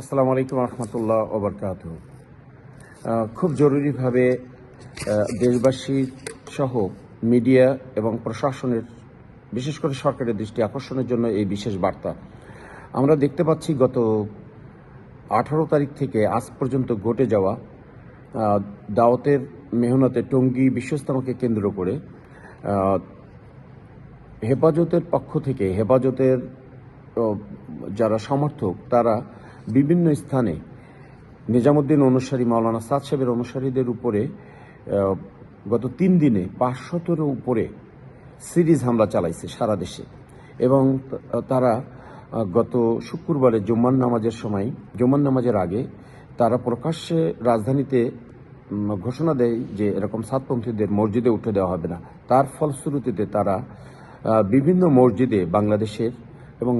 আসসালামু আলাইকুম রহমতুল্লাহ ওবরকাত খুব জরুরিভাবে দেশবাসী সহ মিডিয়া এবং প্রশাসনের, বিশেষ করে সরকারের দৃষ্টি আকর্ষণের জন্য এই বিশেষ বার্তা। আমরা দেখতে পাচ্ছি গত আঠারো তারিখ থেকে আজ পর্যন্ত ঘটে যাওয়া দাওয়াতের মেহনতে টঙ্গী বিশ্বস্তমাকে কেন্দ্র করে হেফাজতের পক্ষ থেকে, হেফাজতের যারা সমর্থক, তারা বিভিন্ন স্থানে নিজামুদ্দিন অনুসারী, মাওলানা সাদ সাহেবের অনুসারীদের উপরে গত তিন দিনে পাঁচশতের উপরে সিরিজ হামলা চালাইছে সারা দেশে। এবং তারা গত শুক্রবারে জুম্মান নামাজের সময় জুম্মান নামাজের আগে তারা প্রকাশ্যে রাজধানীতে ঘোষণা দেয় যে এরকম সাতপন্থীদের মসজিদে উঠে দেওয়া হবে না। তার ফলশ্রুতিতে তারা বিভিন্ন মসজিদে বাংলাদেশের এবং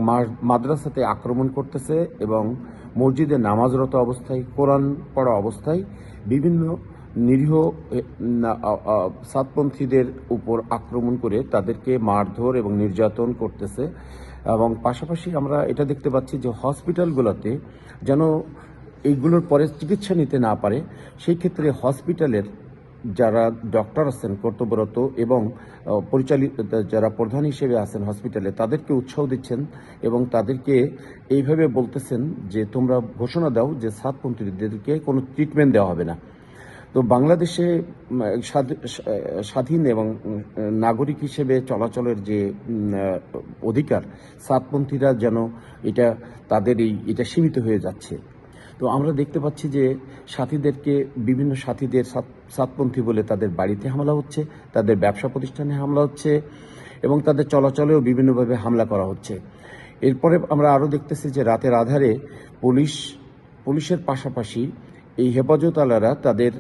মাদ্রাসাতে আক্রমণ করতেছে এবং মসজিদে নামাজরত অবস্থায়, কোরআন পড়া অবস্থায় বিভিন্ন নিরীহ সাতপন্থীদের উপর আক্রমণ করে তাদেরকে মারধর এবং নির্যাতন করতেছে। এবং পাশাপাশি আমরা এটা দেখতে পাচ্ছি যে হসপিটালগুলোতে যেন এইগুলোর পরে চিকিৎসা নিতে না পারে, সেই ক্ষেত্রে হসপিটালের যারা ডক্টর আছেন, কর্তব্যরত এবং পরিচালিত, যারা প্রধান হিসেবে আছেন হসপিটালে, তাদেরকে উৎসাহ দিচ্ছেন এবং তাদেরকে এইভাবে বলতেছেন যে, তোমরা ঘোষণা দাও যে, সাতপন্থীদেরকে কোনো ট্রিটমেন্ট দেওয়া হবে না। তো বাংলাদেশে স্বাধীন এবং নাগরিক হিসেবে চলাচলের যে অধিকার, সাতপন্থীরা যেন এটা, তাদের এই, এটা সীমিত হয়ে যাচ্ছে। তো আমরা দেখতে পাচ্ছি যে সাথীদেরকে, বিভিন্ন সাথীদের সাত- সাতপন্থী বলে তাদের বাড়িতে হামলা হচ্ছে, তাদের ব্যবসা প্রতিষ্ঠানে হামলা হচ্ছে এবং তাদের চলাচলেও বিভিন্নভাবে হামলা করা হচ্ছে। এরপরে আমরা আরও দেখতেছি যে রাতের আধারে পুলিশ, পুলিশের পাশাপাশি এই হেফাজত আলারা তাদের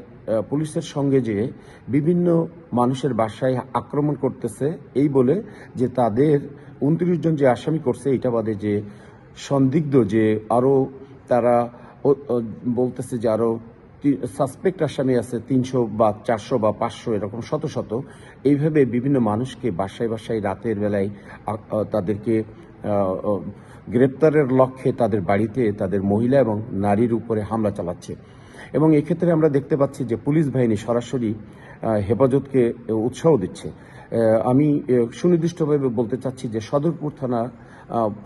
পুলিশের সঙ্গে যে বিভিন্ন মানুষের বাসায় আক্রমণ করতেছে, এই বলে যে তাদের উনত্রিশ জন যে আসামি করছে এটা বাদে যে সন্দিগ্ধ যে আরও তারা বলতেছে যে আরও সাসপেক্ট আসামি আছে তিনশো বা চারশো বা পাঁচশো, এরকম শত শত। এইভাবে বিভিন্ন মানুষকে বাসায় বাসায় রাতের বেলায় তাদেরকে গ্রেপ্তারের লক্ষ্যে তাদের বাড়িতে তাদের মহিলা এবং নারীর উপরে হামলা চালাচ্ছে। এবং এক্ষেত্রে আমরা দেখতে পাচ্ছি যে পুলিশ বাহিনী সরাসরি হেফাজতকে উৎসাহ দিচ্ছে। আমি সুনির্দিষ্টভাবে বলতে চাচ্ছি যে সদরপুর থানা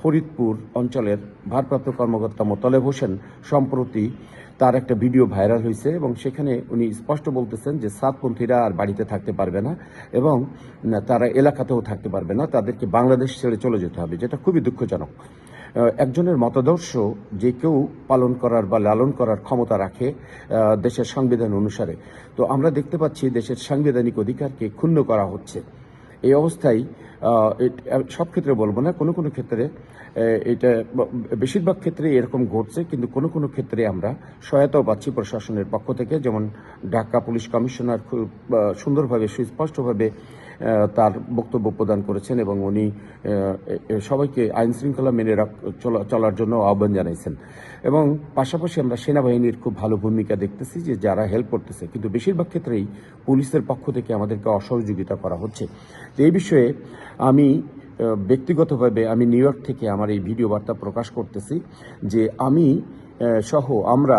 ফরিদপুর অঞ্চলের ভারপ্রাপ্ত কর্মকর্তা মোতালেব হোসেন সম্প্রতি তার একটা ভিডিও ভাইরাল হয়েছে এবং সেখানে উনি স্পষ্ট বলতেছেন যে সাতপন্থীরা আর বাড়িতে থাকতে পারবে না এবং তারা এলাকাতেও থাকতে পারবে না, তাদেরকে বাংলাদেশ ছেড়ে চলে যেতে হবে, যেটা খুবই দুঃখজনক। একজনের মতাদর্শ যে কেউ পালন করার বা লালন করার ক্ষমতা রাখে দেশের সংবিধান অনুসারে। তো আমরা দেখতে পাচ্ছি দেশের সাংবিধানিক অধিকারকে ক্ষুণ্ণ করা হচ্ছে। এই অবস্থায় সব ক্ষেত্রে বলব না, কোনো কোনো ক্ষেত্রে এটা বেশিরভাগ ক্ষেত্রে এরকম ঘটছে, কিন্তু কোনো কোনো ক্ষেত্রে আমরা সহায়তাও পাচ্ছি প্রশাসনের পক্ষ থেকে। যেমন ঢাকা পুলিশ কমিশনার খুব সুন্দরভাবে, সুস্পষ্টভাবে তার বক্তব্য প্রদান করেছেন এবং উনি সবাইকে আইন শৃঙ্খলা মেনে চলার জন্য আহ্বান জানাইছেন। এবং পাশাপাশি আমরা সেনাবাহিনীর খুব ভালো ভূমিকা দেখতেছি যে যারা হেল্প করতেছে, কিন্তু বেশিরভাগ ক্ষেত্রেই পুলিশের পক্ষ থেকে আমাদেরকে অসহযোগিতা করা হচ্ছে। এই বিষয়ে আমি ব্যক্তিগতভাবে আমি নিউ ইয়র্ক থেকে আমার এই ভিডিও বার্তা প্রকাশ করতেছি যে আমি সহ আমরা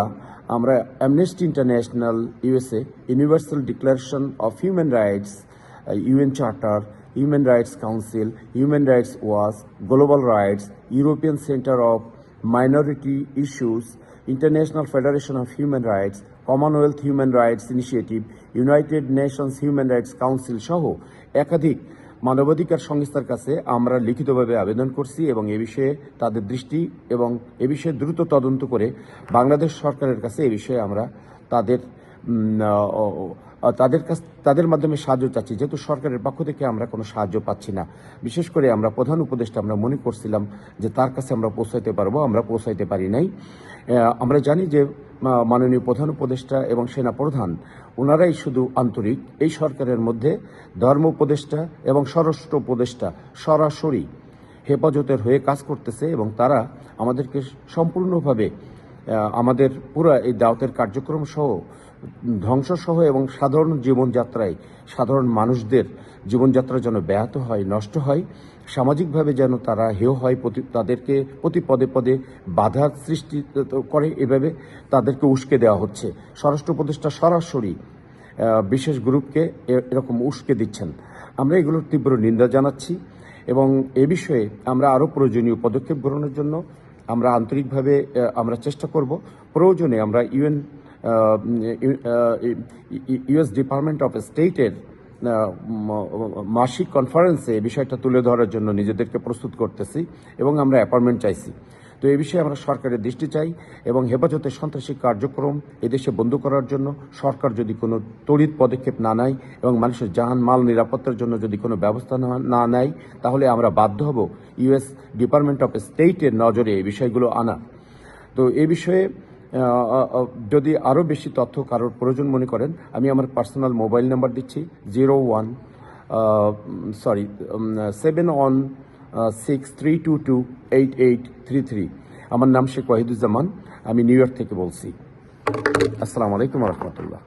আমরা Amnesty International USA Universal Declaration of Human Rights UN Charter Human Rights Council Human Rights Watch Global Rights European Centre of Minority Issues International Federation of Human Rights Commonwealth Human Rights Initiative United Nations Human Rights Council সহ একাধিক মানবাধিকার সংস্থার কাছে আমরা লিখিতভাবে আবেদন করছি এবং এ বিষয়ে তাদের দৃষ্টি এবং এ বিষয়ে দ্রুত তদন্ত করে বাংলাদেশ সরকারের কাছে এ বিষয়ে আমরা তাদের তাদের কাছ, তাদের মাধ্যমে সাহায্য চাচ্ছি। যেহেতু সরকারের পক্ষ থেকে আমরা কোনো সাহায্য পাচ্ছি না, বিশেষ করে আমরা প্রধান উপদেষ্টা, আমরা মনে করছিলাম যে তার কাছে আমরা পৌঁছাইতে পারব, আমরা পৌঁছাইতে পারি নাই। আমরা জানি যে মাননীয় প্রধান উপদেষ্টা এবং সেনা প্রধান, ওনারাই শুধু আন্তরিক। এই সরকারের মধ্যে ধর্ম উপদেষ্টা এবং স্বরাষ্ট্র উপদেষ্টা সরাসরি হেফাজতের হয়ে কাজ করতেছে এবং তারা আমাদেরকে সম্পূর্ণভাবে আমাদের পুরা এই দাওতের কার্যক্রম সহ ধ্বংস সহ এবং সাধারণ জীবনযাত্রায় সাধারণ মানুষদের জীবনযাত্রা যেন ব্যাহত হয়, নষ্ট হয়, সামাজিকভাবে যেন তারা হেয় হয়, প্রতি- তাদেরকে প্রতি পদে পদে বাধার সৃষ্টি করে এভাবে তাদেরকে উস্কে দেওয়া হচ্ছে। স্বরাষ্ট্র উপদেষ্টা সরাসরি বিশেষ গ্রুপকে এরকম উস্কে দিচ্ছেন। আমরা এগুলোর তীব্র নিন্দা জানাচ্ছি এবং এ বিষয়ে আমরা আরও প্রয়োজনীয় পদক্ষেপ গ্রহণের জন্য আমরা আন্তরিকভাবে আমরা চেষ্টা করব। প্রয়োজনে আমরা ইউএন ইউএস ডিপার্টমেন্ট অফ স্টেটের মাসিক কনফারেন্সে বিষয়টা তুলে ধরার জন্য নিজেদেরকে প্রস্তুত করতেছি এবং আমরা অ্যাপয়েন্টমেন্ট চাইছি। তো এই বিষয়ে আমরা সরকারের দৃষ্টি চাই এবং হেফাজতে সন্ত্রাসী কার্যক্রম এদেশে বন্ধ করার জন্য সরকার যদি কোনো তড়িৎ পদক্ষেপ না নেয় এবং মানুষের জাহান মাল নিরাপত্তার জন্য যদি কোনো ব্যবস্থা না- নেয়, তাহলে আমরা বাধ্য হব ইউএস ডিপার্টমেন্ট অফ স্টেটের নজরে এই বিষয়গুলো আনা তো এ বিষয়ে যদি আরও বেশি তথ্য কারোর প্রয়োজন মনে করেন, আমি আমার পার্সোনাল মোবাইল নাম্বার দিচ্ছি zero one sorry seven one six three two two eight eight three three আমার নাম শেখ ওয়াহিদুজ্জামান, আমি নিউ ইয়র্ক থেকে বলছি। আসসালামু আলাইকুম রহমতুল্লাহ।